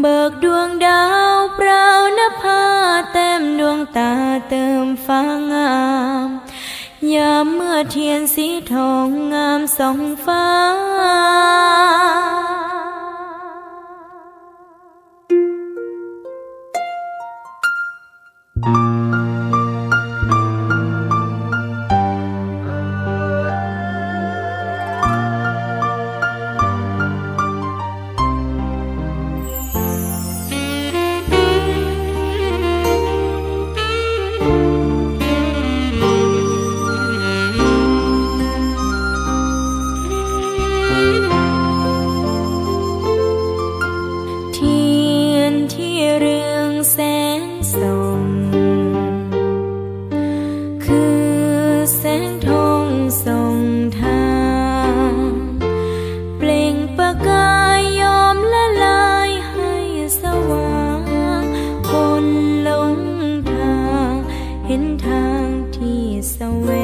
เบิกดวงดาวเปล่านภาเต็มดวงตาเติมฟ้างาม ยามเมื่อเทียนสีทองงามสองฟ้าอืม แสงทองส่องทาง เปล่งประกายยอมละลายให้สว่าง คนหลงทาง เห็นทางที่สว่า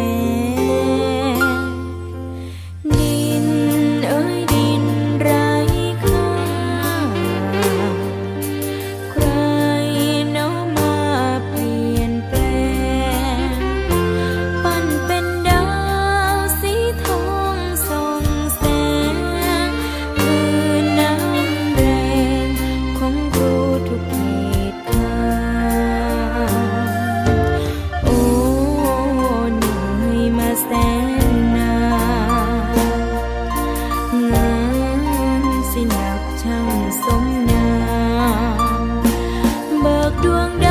đường